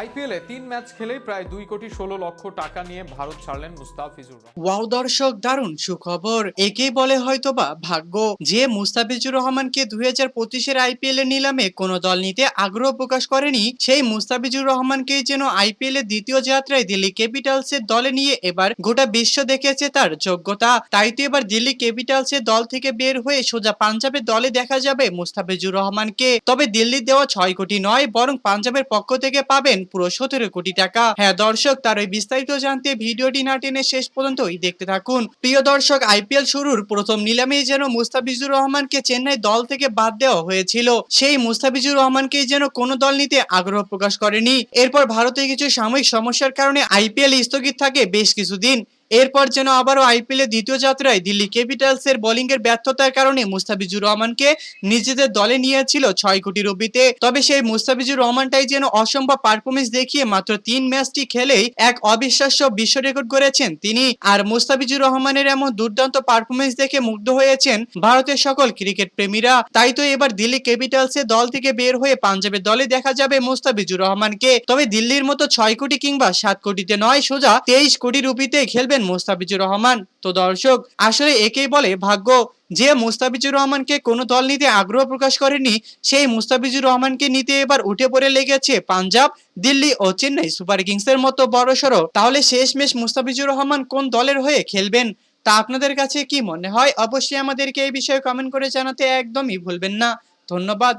আইপিএলে তিন ম্যাচ খেলেই প্রায় দুই কোটি ষোলো লক্ষ টাকা নিয়ে ভারত ছাড়লেন মুস্তাফিজুর ওয়াও, দর্শক, দারুণ সুখবর। একেই বলে হয়তোবা ভাগ্য। যে মুস্তাফিজুর রহমানকে দুই হাজার পঁচিশের আইপিএল এর নিলামে কোনো দল নিতে আগ্রহ প্রকাশ করেনি, সেই মুস্তাফিজুর রহমানকেই যেন আইপিএল এর দ্বিতীয় যাত্রায় দিল্লি ক্যাপিটালস এর দলে নিয়ে এবার গোটা বিশ্ব দেখেছে তার যোগ্যতা। তাই তো এবার দিল্লি ক্যাপিটালস এর দল থেকে বের হয়ে সোজা পাঞ্জাবের দলে দেখা যাবে মুস্তাফিজুর রহমানকে। তবে দিল্লির দেওয়া ছয় কোটি নয়, বরং পাঞ্জাবের পক্ষ থেকে পাবেন পুরো সতেরো কোটি টাকা। হ্যাঁ দর্শক, তার ওই বিস্তারিত জানতে ভিডিওটি না টেনে শেষ পর্যন্তই দেখতে থাকুন। প্রিয় দর্শক, আইপিএল শুরুর প্রথম নিলামেই যেন মুস্তাফিজুর রহমানকে চেন্নাই দল থেকে বাদ দেওয়া হয়েছিল। সেই মুস্তাফিজুর রহমানকে যেন কোনো দল নিতে আগ্রহ প্রকাশ করেনি। এরপর ভারতে কিছু সাময়িক সমস্যার কারণে আইপিএল স্থগিত থাকে বেশ কিছুদিন। এরপর যেন আবারও আইপিএল এর দ্বিতীয় যাত্রায় দিল্লি ক্যাপিটালস এর বোলিং এর ব্যর্থতার কারণে মুস্তাফিজুর রহমানকে নিজেদের দলে নিয়েছিল ছয় কোটি রুপিতে। তবে সেই মুস্তাফিজুর রহমানটাই যেন অসম্ভব পারফরমেন্স দেখিয়ে মাত্র তিন ম্যাচটি খেলেই এক অবিশ্বাস্য বিশ্ব রেকর্ড করেছেন তিনি। আর মুস্তাফিজুর রহমানের এমন দুর্দান্ত পারফরমেন্স দেখে মুগ্ধ হয়েছেন ভারতের সকল ক্রিকেট প্রেমীরা। তাই তো এবার দিল্লি ক্যাপিটালস এর দল থেকে বের হয়ে পাঞ্জাবের দলে দেখা যাবে মুস্তাফিজুর রহমানকে। তবে দিল্লির মতো ছয় কোটি কিংবা সাত কোটিতে নয় সোজা তেইশ কোটি রুপিতে খেলবেন মুস্তাফিজুর রহমান? তো দর্শক, আসলে একেই বলে ভাগ্য। যে মুস্তাফিজুর রহমানকে কোনো দল নিতে আগ্রহ প্রকাশ করেনি, সেই মুস্তাফিজুর রহমানকে নিতে এবার উঠে পড়ে লেগেছে পাঞ্জাব, দিল্লি ও চেন্নাই সুপার কিংসের মতো বড়সড়। তাহলে শেষমেশ মুস্তাফিজুর রহমান কোন দলের হয়ে খেলবেন? তা আপনাদের কাছে কি মনে হয়? অবশ্যই আমাদেরকে এই বিষয়ে কমেন্ট করে জানাতে একদমই ভুলবেন না। ধন্যবাদ।